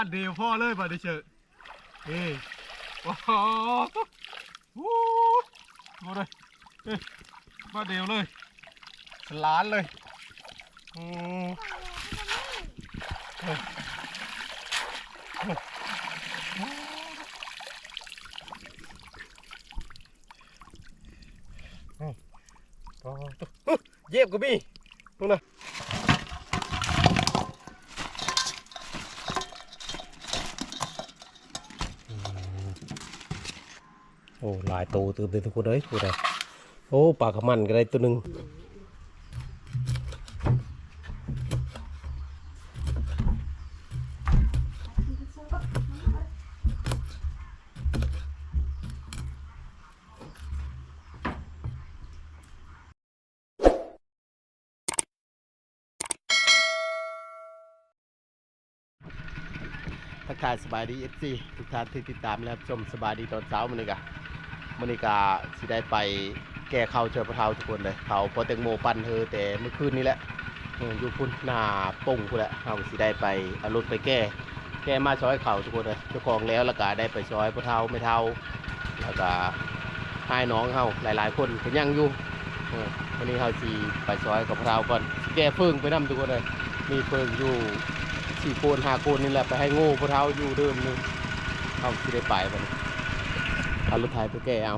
านเดียวพ่อเลยมาดิเชอะเฮ้ยโอ้โหวู้มาเลยเฮ้บ้านเดียวเลยสลานเลยอืมเฮ้ยเฮ้ยเฮ้ยโอ้โหเย็บก็มีมึงนะ หลายตัวตื่นเต้นทุกคนเลยพูดเลยโอ้ปลากระมันก็ได้ตัวหนึ่งทักทายสบายดีเอฟซีทุกท่านที่ติดตามและรับชมสบายดีตอนเช้ามื้อนี้กะ มื้อนี้กะสิได้ไปแก้ข้าเชิญพระเทาทุกคนเลยเขาพอแตงโมปั่นเธอแต่เมื่อคืนนี้แหละอยู่พุ่นหน้าป่งพุ่นแหละเขาสิได้ไปเอารถไปแก้ แก้มาช้อยเขาทุกคนเลยเจ้าของแล้วแล้วก็ได้ไปช้อยพระเทาไม่เทาแล้วก็ให้น้องเขาหลาย ๆ คนก็ยังอยู่วันนี้เขาสีไปช้อยกับพระเทาก่อนแก้เฟิงไปนํทุกคนเลยมีเฟิงอยู่สี่โคนห้าโคนนี่แหละไปให้โง่พวกเทาอยู่เดิมนึงเอาที่ได้ไปมัน เอารถไถไปแก้เอา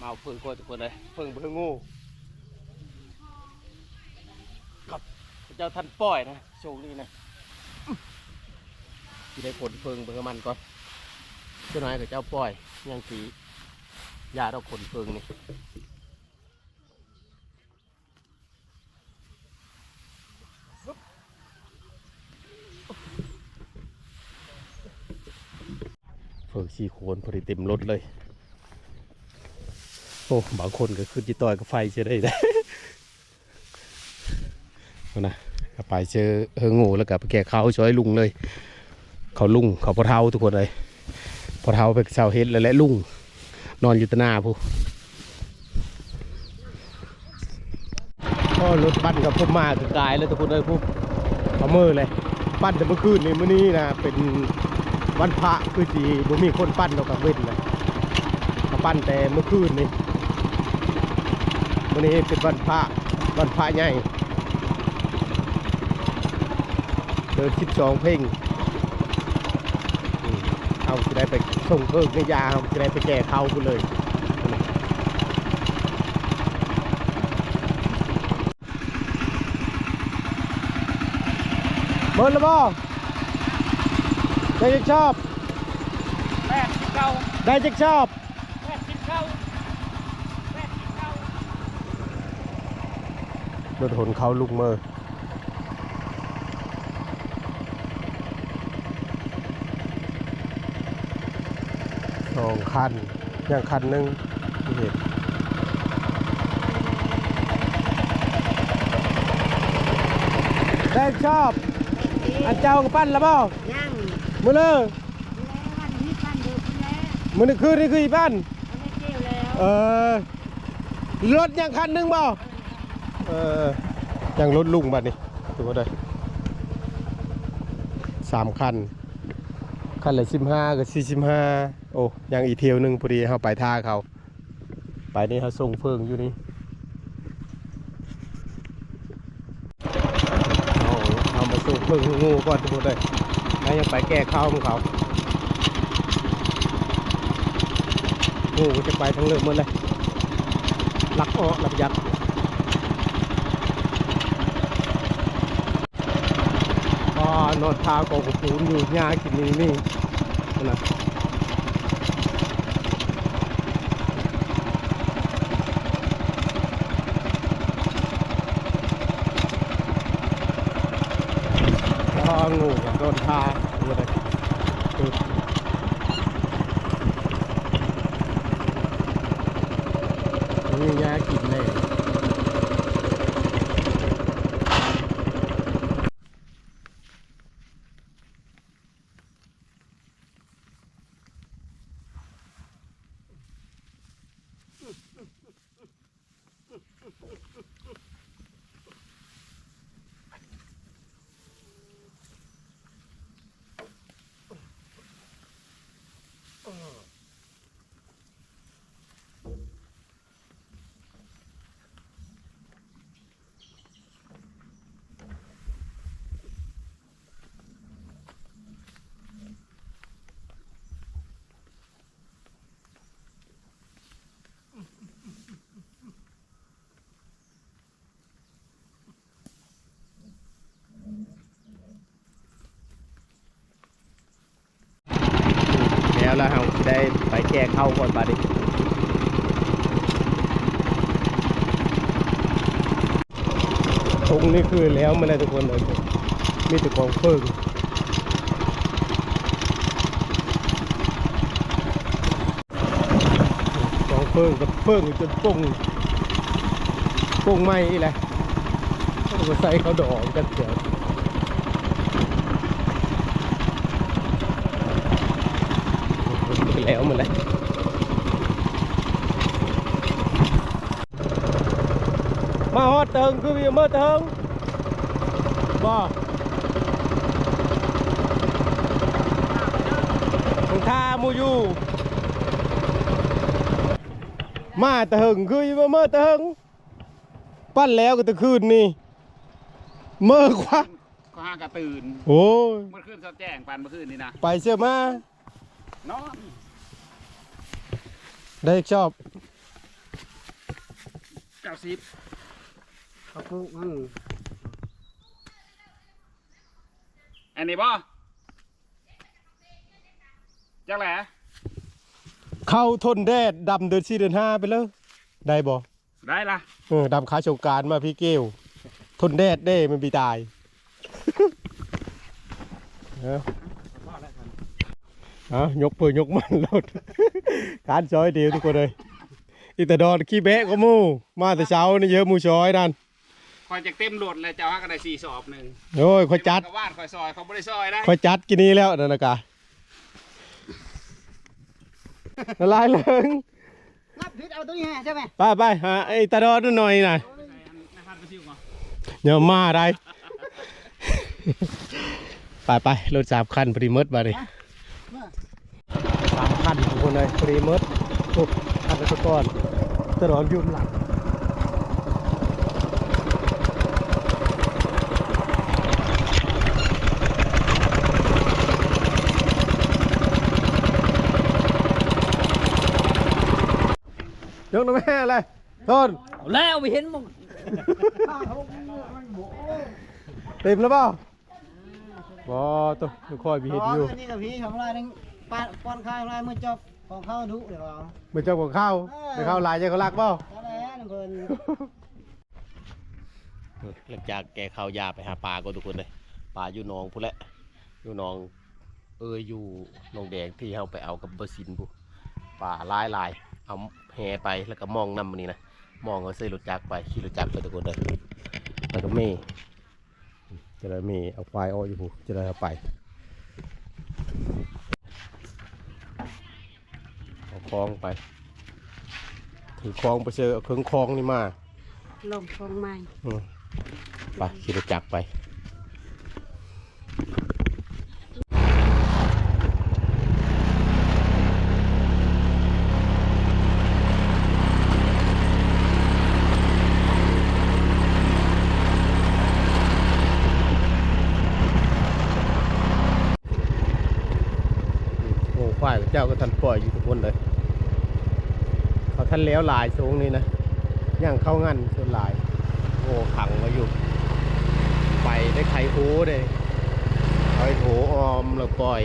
มาเอาเพิ่งโคนทุกคนเลยเพิ่งเพิ่งโง่ครับพระเจ้าท่านปล่อยนะโชคดีนะที่ได้ผลเพิงเบิ่งมันก่อนเจ้าน้อยกับเจ้าปล่อยยังสี ยาเราขนเพิงนี่เพิงสี่โคนพอดีเต็มรถเลย โอ้บางคนก็ขึ้นจีต่อยกับไฟเชื่อได้เอานะก็ไปเจอเฮงงูแล้วก็ไปแก่เขาช่วยลุงเลย เขาลุงเขาพอเท้าทุกคนเลยพอเท้าไปเสาเฮ็ดแล้วและลุง นอนอยู่ตะหน้าผู้ก็รถปั้นกับพวกมาคือกายแล้วทุกคนเลยผู้เขามือเลย ปั้นแต่เมื่อคืนนี่มื้อนี้นะเป็นวันพระคือสีบ่มีคนปั้นเรากับเว้นเลยเขาปั้นแต่เมื่อคืนนี่มื้อนี้เป็นวันพระวันพระใหญ่เดินสิบสองเพลง เอาจะได้ไปส่งเพิ่มในยาเอาจะได้ไปแก่เขาไปเลยเบิร์นแล้วบ่ได้จักชอบแปดสิบเก้าได้จักชอบแปดสิบเก้าแปดสิบเก้ารถหนเขาลุกเมอ สองคันอย่างคันหนึ่งที่เห็นได้ชอบ อันเจ้ากับปั้นแล้วบ่ยังมือเลยแล้ววันนี้ปั้นเดือดแล้วมือนี่คือนี่คืออีปั้นอันนี้เกี่ยวแล้วเออรถยังคันหนึ่งบ่เออยังรถลุงบัดนี่ถือว่าได้สามคัน คันละสิบห้ากับสี่สิบห้า โอ้ยังอีเที่ยวหนึ่งพอดีเขาไปท่าเขา ไปนี่เขาส่งเฟิงอยู่นี่เอาเอามาส่งเฟิงงูก่อนทุกคนเลยแล้วยังไปแก้ข้าวของเขางูจะไปทั้งเรื่องหมดเลยลักอ้อลักยักษ์ก็นอนทากองกระปูนอยู่หญ้ากินนี่นี่นะก็งูกับโดนทาอยู่เลยนี่หญ้ากินเลย แล้วเราสิ ได้ไปแก้เข้าก่อนบาดนี้ตรงนี้คือแล้วมาเลยทุกคนเลยมีแต่กองเฟิงกองเฟิงกับเฟิงจนป่งป่งไหมอีแหละต้องมาใส่เขาดอกกันเดี๋ยว ไปแล้วมันเลยมาฮอดเติงคือมีเมื่อเติงบ่ของท่ามูอยูมาเติงคือมีเมื่อเติงปั้นแล้วก็ตะคืนนี่เมื่อกว่าก็ห้ากระตื่นโอ้ยเมื่อคืนเขาแจ้งปันเมื่อคืนนี่นะไปเสียมา นอน ได้ชอบเก้าสิบเขาปลูกมันอันนี้บ่จักแหละเข้าทนแดดดำเดือนสี่เดือนห้าไปเลยได้บ่ได้ละเออดำขาโชงกรารมาพี่เกลทนแดดเด้มันบีตาย เอาเอายกเพื่อยกมันรถการซอยเดียวทุกคนเลยอีแต่ดอนขี้แบะก็หมูมาแต่เช้านี่เยอะหมูซอยนั่นคอยจะเต็มโหลดเลยเจ้าห้ากันได้สี่สอบหนึ่งโอ้ยคอยจัดกวาดคอยซอยเขาไม่ได้ซอยได้คอยจัดกินนี้แล้วนั่นนะกะละลายเลยงับพิษเอาตัวนี้ใช่ไหมไปไปหาไอ้ตาดอนหน่อยน่ะนะครับไปซิวก่อนอย่ามาได้ไปไปรถสามคันพอดีหมดมาดิสา มคันทุกคนเลยพอดีหมดโอ้คันละก้อนตลอดยืมหลังยกน้ำแม่อะไรต้นแล้วไปเห็นมึงเต็มแล้วเปล่าบ่ต้องค่อยๆมีเห็นอยู่นี่กับพี่ของเราทั้ง ป้อนป้อนข้าวอะไรเมื่อจบของข้าวดุเดี๋ยวเราเหมือนเจ้าของข้าวไปข้าวลายใจเขารักเปล่าแล้วแหละเพิ่นหลังจากแกข้าวยาไปหาปลาก็ทุกคนเลยปลาอยู่หนองพุ่นแหละอยู่หนอง เอออยู่หนองแดงที่เขาไปเอากับเบอร์ซินบุปลาลายลายๆเอาแหไปแล้วก็มองน้ำมันนี่นะมองเอาใส่รถจักรไปขี่รถจักรไปทุกคนเลยแล้วก็เมย์จะได้เมย์เอาควายอ้อยอยู่หูจะได้เอาไปเอา คล้องไป ถือคล้องไปเจอเอาเครื่องคล้องนี่มาลงคงใหม่อืมไปขี่รถจักรไปโอ้ฝ่ายเจ้าก็ทันปล่อยอยู่ทุกคนเลยเขา ท่านแล้วหลายทรงนี้นะย่างเข้างันส่วนหลาย โอ้ขังมาอยู่ ไปได้ไข่โหเลยไข่โหออมแล้วปล่อย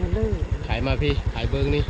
มันลื่นขายมาพี่ขายเบิ้งนี่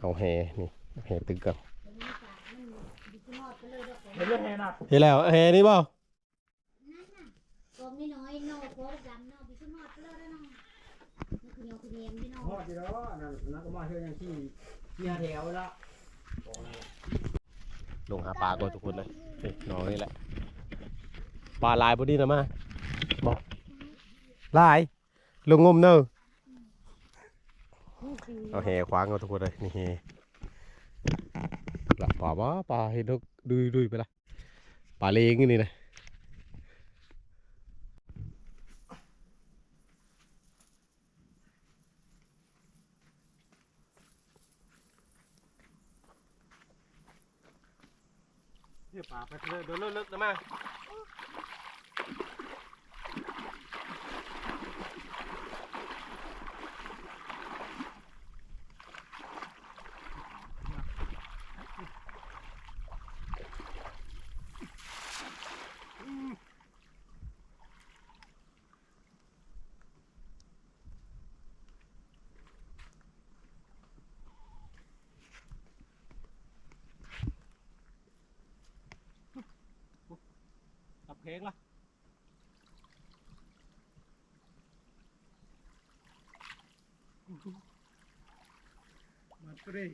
เอาแหนี่เอาแหตึกกับเห็นเรื่องแห่นะเห็นแล้วแหนี่เปล่าก็มนี่น้อยโน่โคตรดำเนาะพี่ขึ้นฮอดเลยแล้วเนาะนี่คือเหี่ยวคือเนียมพี่น้องฮอดอยู่แล้วนั่นนั่นก็มาเทื่อยังที่ที่หาแถวแล้วลงหาปลาก่อนทุกคนเลยนี่น้องนี่แหละปลาลายบดีนะมาบอกลายลงงมเนอะ เอาแหขวางกันทุกคนเลยนี่แหหลับปลาบ่ปลาเห็นทุกดุยดุยไปละปลาเลงนี่นะเนี่ยปลาไปเลยเดินเลิกๆนะมา ตับเพลงละมาตรี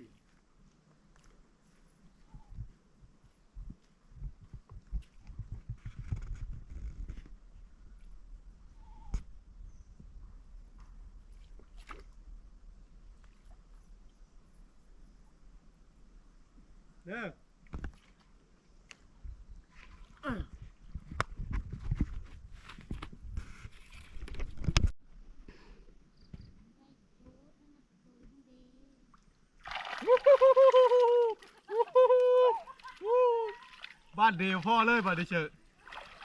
บ้านเดียวพ่อเลยบ้านเดียวเชอะ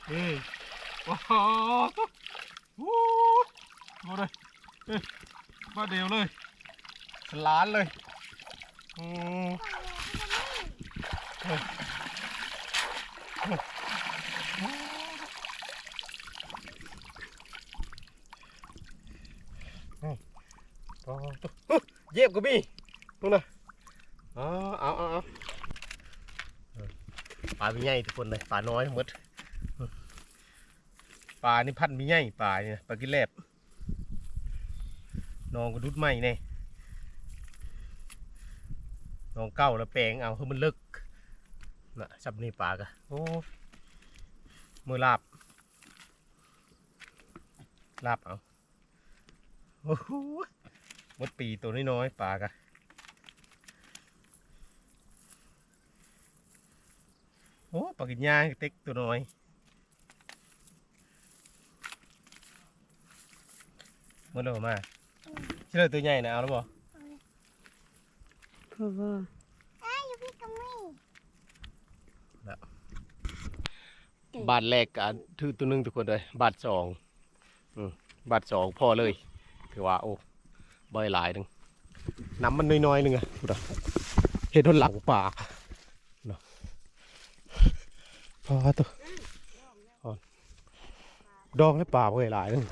เฮ้ยว้าววู้มาเลยเอ้ยบ้านเดียวเลยสลานเลยอืมเฮ้ยเฮ้ยเฮ้ยต่อต่อเฮ้ยเย็บก็มีนู่นน่ะเอาเอาเอาเอา ปลา มีใหญ่ทุกคนเลยปลาน้อยหมดปลานี่พันมีใหญ่ปลาเนี่ยปลากินแลบน้องก็ดุดใหม่เนี่ยน้องเก้าแล้วแปลงเอาคือมันเลิกน่ะจับนี่ปลากะโอ้มือลาบลาบเอาโอ้โหหมดปีตัวน้อยๆปลากะ โอ้ปลากินยางเต็กตัวน้อยเมื่อเร็วมาเชื่อตัวใหญ่นะเอาแล้วบ่พ่อพ่อบาทแรกกันถือตัวหนึงทุกคนเลยบาทสองอืมบาทสองพอเลยถือว่าโอ้ใบหลายหนึ่งน้ำมันน้อยๆหนึ่งอะดูนะเห็ดทนหลังป่าเนาะ พอตัวดองและป่าใบหลายนึง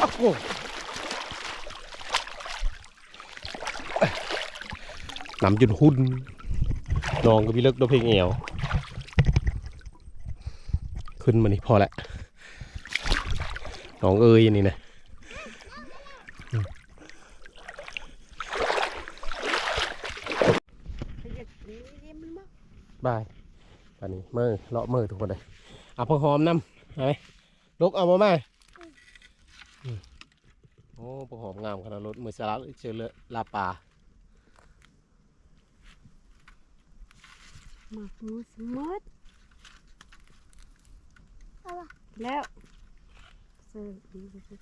อ้าวโอ้น้ำจุนหุ่นดองก็พี่เลิกดอกเพลงเอวขึ้นมานี่พอแล้วน้องเอ้ยนี่นะอืมบายตอนนี้เมื่อเลาะเมื่อทุกคนเลยเอาพอหอมน้ำเอาไหมลุกเอามาไหมอืมโอ้พอหอมงามขนาดรถมือสลัดเจอเลอะลาปลาหมักหมูสมดแล้วเสิร์ฟดีสุด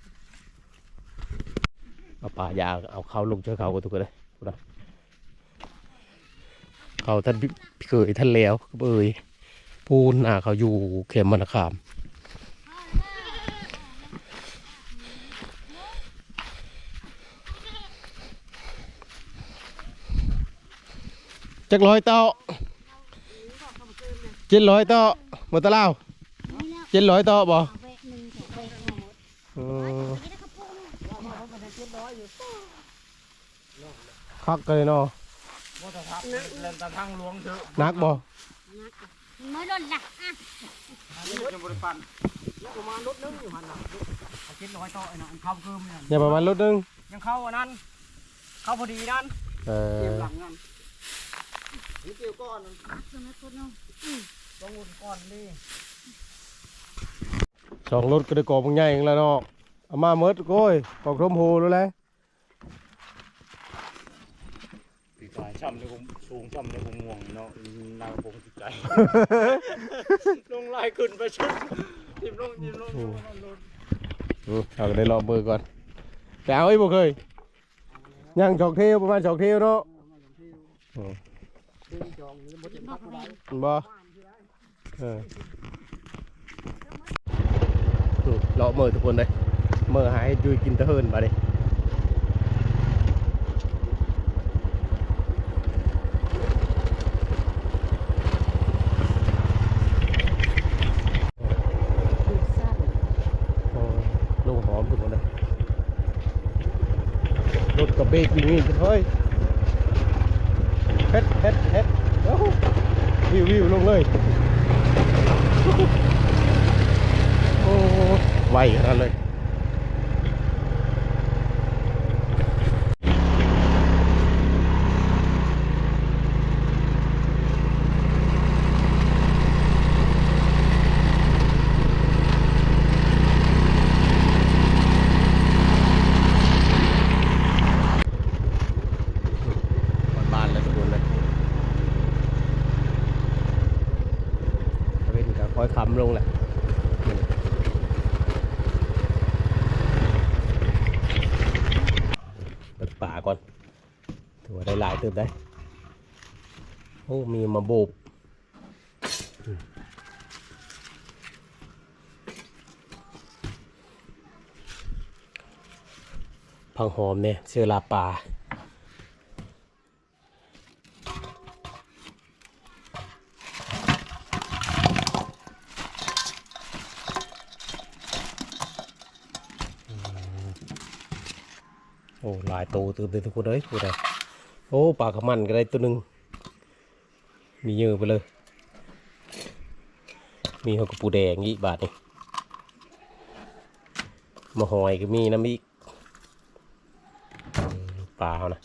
เอาปลายางเอาเข้าลงเจอเขากันทุกคนเลยพูดนะเขาท่านพี่เคยท่านแล้วก็เอ่ย ปูนอะเขาอยู่เข็มมันขาม จักร้อยเต่อเจ็ดร้อยเต่อหมดตะเล่าเจ็ดร้อยเต่อบ่คักกันเลยเนาะนักบ่ นักไม่หล่นละอะอันนี้จะบริปันประมาณรถนึงอยู่หันน่ะเอาคิดร้อยต่อไอ้น่ะอันเข้าคืมเนี่ยอย่าประมาณรถนึงยังเข้าอันนั้นเข้าพอดีนั่นเอเตรียอมหลังนั่นนี่เกี่ยวก้อนนั่นสมัยคนเนาะต้องวนก้อนนี่สองรถก็ได้กองมึงใหญ่อีกแล้วเนาะเอามาเมิดโก้ยกองทมโหรู้แล้ว ปีกาย ช่ำในผมสูงช่ำในผมง่วงเนาะนางผมจิตใจ ลงลายขึ้นไปชุดทิมลงทิมลงทิมลงลงอืมเอาก็ได้รอมือก่อนแต่เอาไอ้บ่เคยย่างสองเที่ยวประมาณสองเที่ยวเนาะอืมดึงจองอยู่ในหมดเต็มพักกูได้บ่เอออืมเลาะมือทุกคนเลยมือหายจุยกินตะเฮินมาดิโอ้ลงหอมทุกคนเลย รถกับเบรกอยู่นี่เฮ้ยเฮ็ดเฮ็ดเฮ็ดโอ้โหวิววิวลงเลย โอ้ไวขนาดเลยบ้านแล้วทุกคนเลยเว้นกับคอยคำลงแหละ เปิดป่าก่อนถือว่าได้หลายเติมได้ โอ้ มาโบบอืมพังหอมเนี่ยเสือลาป่าโอ้ หลายตัวตื่นเลยทุกคนเลยพูดเลยโอ้ปลากระมันก็ได้ตัวหนึ่ง มีเยอะไปเลย มีหอกระปูแดงอีกบาทนี่มาหอยก็มีน้ำอีกปลาเขานะ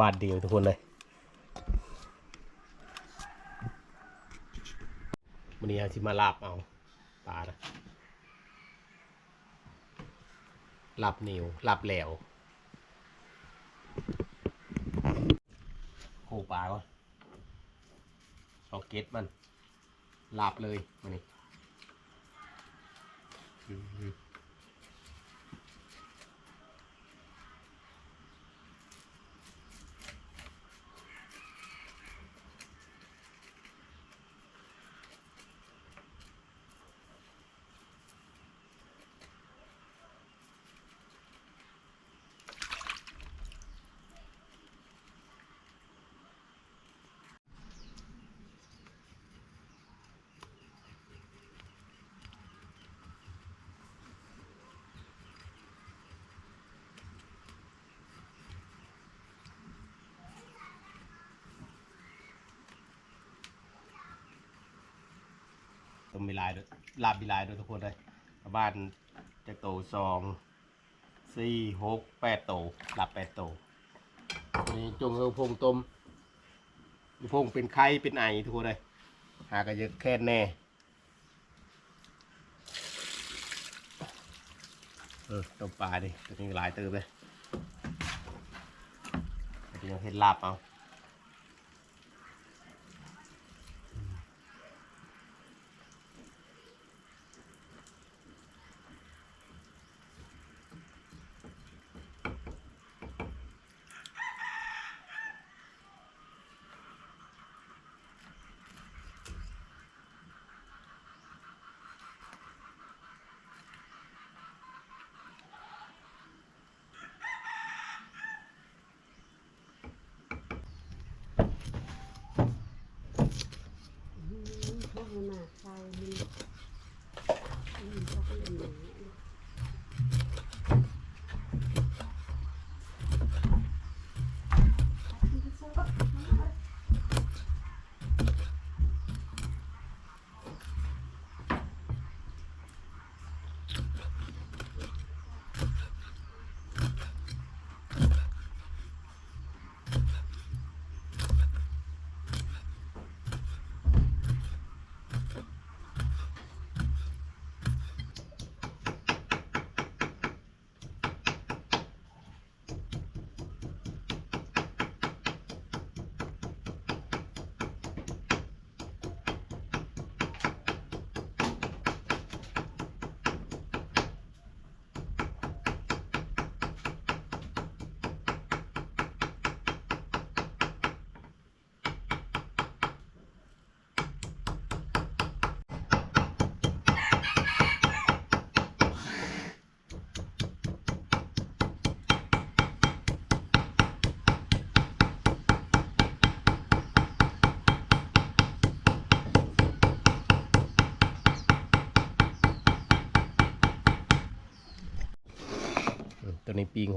บาทเดียวทุกคนเลยวันนี้เอาที่มาลาบเอาปลานะหลับนิวหลับแหลวโคปลาก่อน เอาเกตมันหลับเลยมันนี่ มต้มมีลายด้วยลาบมีลายด้วยทุกคนเลยบ้านจะโตสองสี่หกแปดโตลาบแปดโตนี่จงเออพงต้มพงเป็นไข้เป็นไอทุกคนเลยหากระเยอะแค่แน่เออต้มปลาดิตัวนี้หลายเติมเลยตัวนี้ยังเห็นลาบเอา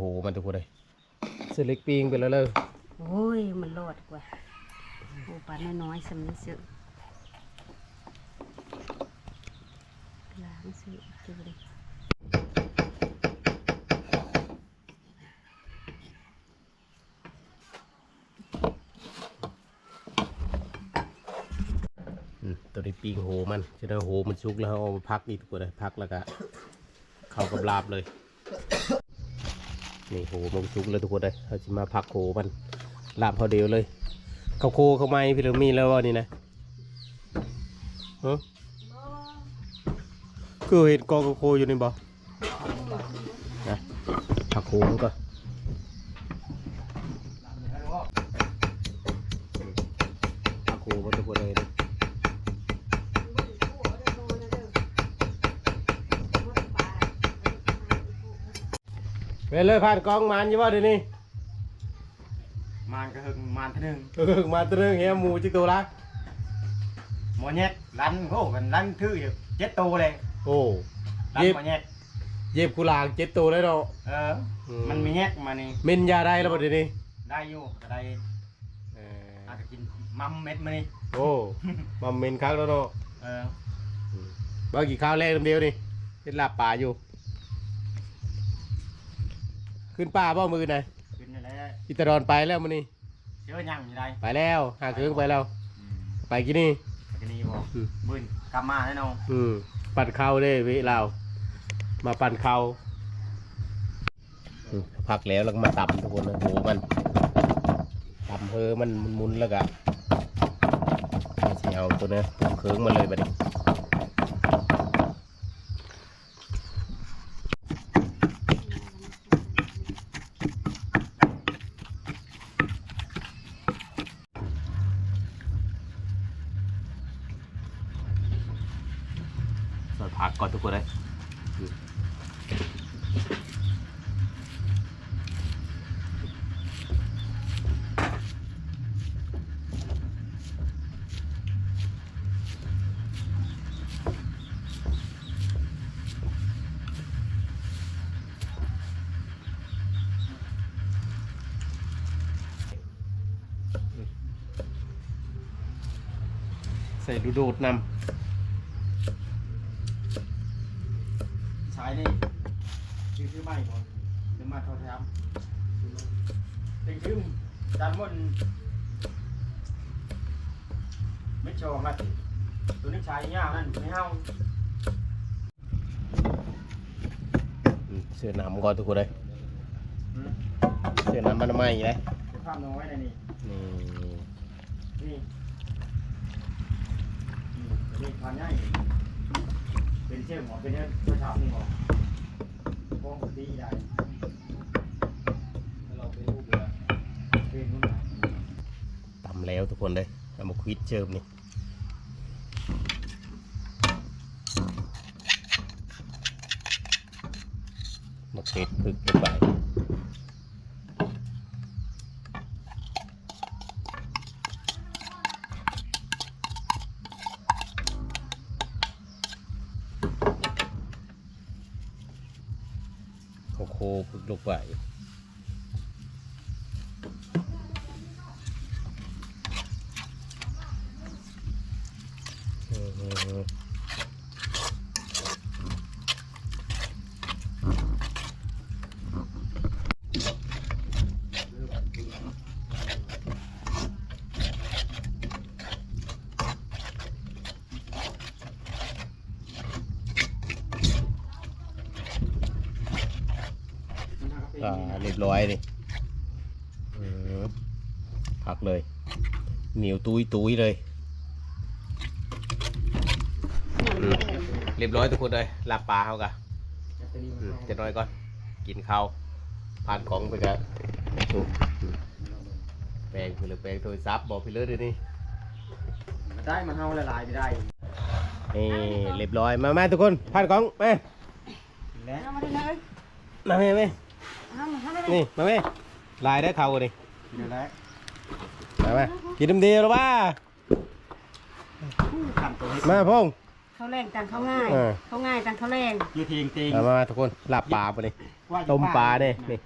หมันทุกคนเลยเสื้อเล็กปีงไปแล้วเลยโอ้ย มันโลดกว่าโอ้ปลาน้อยๆสำนี้สึล้างสึจุเลยอืมตัวนี้ปีงโหมันจะได้โหมันชุกแล้วเอามาพักนี่ทุกคนเลยพักแล้วก็เข้ากับลาบเลย นี่โหมันชุกแล้วทุกคนเลยเราจะมาพักโหมันลาบพอเดียวเลย เขาโคเขาไม่พี่เรามีแล้วว่านี่นะฮะคือเห็นกองเขาโคอยู่นี่บ่นะพักโหมันก็พักโหมันทุกคน เลยไปเลยผ่านกองมันอยู่ว่าเดี๋ยวนี้มานก็หึงมานเทอนึงเออมาตวเรื่องเฮียหมูจิกตัวละหมอแยกรันโอ้มันรันทื่ออยู่เจ็ดตัวเลยโอ้รันเย็บหมอแยกเย็บกุหลาบเจ็ดตัวเลยเนาะ เอออม มันมีแยกมานี่เมนยาได้แล้วบ่เดี๋ยวนี้ได้อยู่ก็ได้เอออาจจะกินมัมเม็ดมานี่โอ้มาเมนครั้งแล้วเนาะเออบ้ากี่ข้าวแรกเดียวนี่เป็นลาบป่าอยู่ ขึ้นป่าบ่มือไหนกินนี่แหละอิตาดอนไปแล้วมื้อนี้เชื่อยังอยู่ได้ไปแล้วหาเครื่องไปแล้ว อืมไปกี่นี่ ไปกินนี่บอกอืมบืนกลับมาแน่นอนอืมปั่นข้าวเด้วิเรามาปั่นข้าวอืมพักแล้วแล้วก็มาตำทุกคนนะโหมันตำเพอมันหมุนๆแล้วก็เชียวตัวเนี้ยเคืองมาเลยบัดนี้สดพักก่อนทุกคนเลย ใส่ดูดูดนใช้นี่ชื่อชื่อไม่ก่อนจะมาเขาทำเป็นชื่อจานมันไม่โชว์งัดตัวนี้ใช้ยากนั่นไม่เฮาำอืมเสื้อน้ำก่อนทุกคนเลยอืมเสื้อน้ำมันไหม้เลยเป็นภาพน้อยนะนี่นี่ นี่นี่นี่ทานง่ายเป็นเชื่อหมอเป็นเนี่ยประชานี่หมอพองดีใหญ่เราเป็นรูปเลยเป็นนู่นตำแล้วทุกคนเลยเอามาควิดเจิมนี่มาเพ็ดพึกลงไปโค โคพึกลงไป อืม อ่าเรียบร้อยดิอืมพักเลย เหนียวตุยตุยเลยอืมเรียบร้อยทุกคนเลยลาบปลาเขากะอืมจะน้อยก่อน กินข้าวผ่านของไปกันแปลงพี่เลยแปลงโทรศัพท์บอกพี่เลยเดี๋ยวนี้ได้มันเฮาละลายไม่ได้นี่เรียบร้อยมาแม่ทุกคนผ่านของแม่และเอามาได้เลยมาแม่แม่ เอามาได้เลยนี่มาแม่ลายได้เข่าดิเดี๋ยวแล้วมาแม่กินน้ำเดียวหรือว่าขั้นตัวนี้มาพงขเขาแรงต่างเขาง่ายเออเขาง่ายต่างเขาแรงอยู่เทียงเตงเอามาทุกคนลาบปลาไปเลยต้มปลาเนี่ยนี่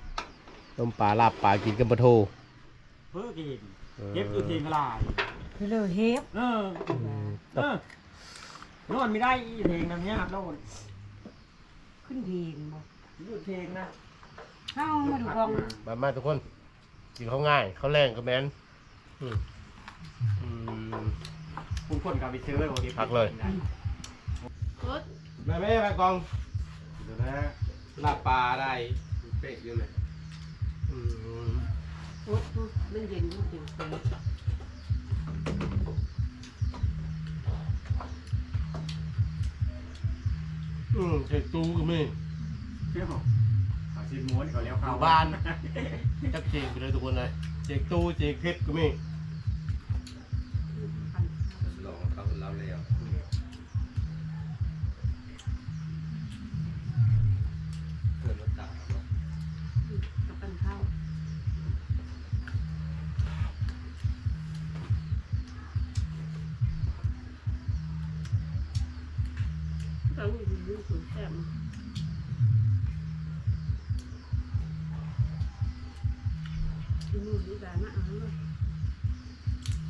ต้มปลาลาบปลากินกับปลาทูเพิ่งเห็นเก็บอยู่เทียงกระลายคือเลยเฮฟเออเออนอนไม่ได้อีเทียงน้ำเนี้ยครับแล้วขึ้นเพลงบ่อยู่เทียงนะ เฮามาดูกองมามาทุกคนกินเขาง่ายเขาแรงกับแมนอืมอืม คุณคนกับไปซื้อเลยโอเคพักเลยแม่แม่ไปกองเดี๋ยวนะลาบปลาได้เป๊ะอยู่เลยอืมโอ๊ยมันเย็นมันเย็นเย็นอืมเช็ดตู้ก็มีเชื่อผม ขาชิ้นม้วนเขาเลี้ยวเข้าบ้านจักเจงไปเลยทุกคนเลยเจกตู้เจกเพชรก็มีลองเขาเราแล้วเกิดรถดับเนาะกับปันข้าวเอาอยู่ดูสูงแซ่บ กินหมูดีแบบน่ะเอาเลย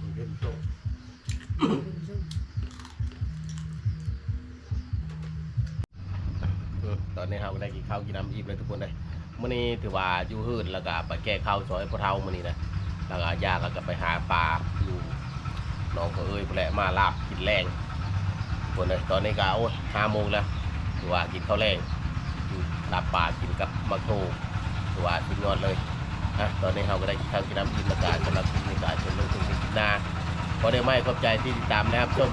มันเป็นโตะเป็นส้นอืมตอนนี้เราก็ได้กินข้าวกินน้ำอิ่มเลยทุกคนเลยมื้อนี้ถือว่าอยู่หื้นแล้วก็ไปแก้ข้าวซอยพ่อเฒ่ามื้อนี้นะแล้วก็ยาแล้วก็ไปหาปลาอยู่หน้องก็เอ้ยพุ่นแหละมาลาบกินแรงทุกคนเลยตอนนี้ก็โอ้ยห้าโมงแล้วถือว่ากินข้าวแรงอยู่ลาบปลากินกับมะโขถือว่ากินยอดเลย อะตอนนี้เราก็ได้กินข้าวกินน้ำอิ่มแล้วก็สำหรับคลินอากาศจนลงถึงคลิปหน้าพอได้ไหมขอบใจที่ติดตามนะครับชม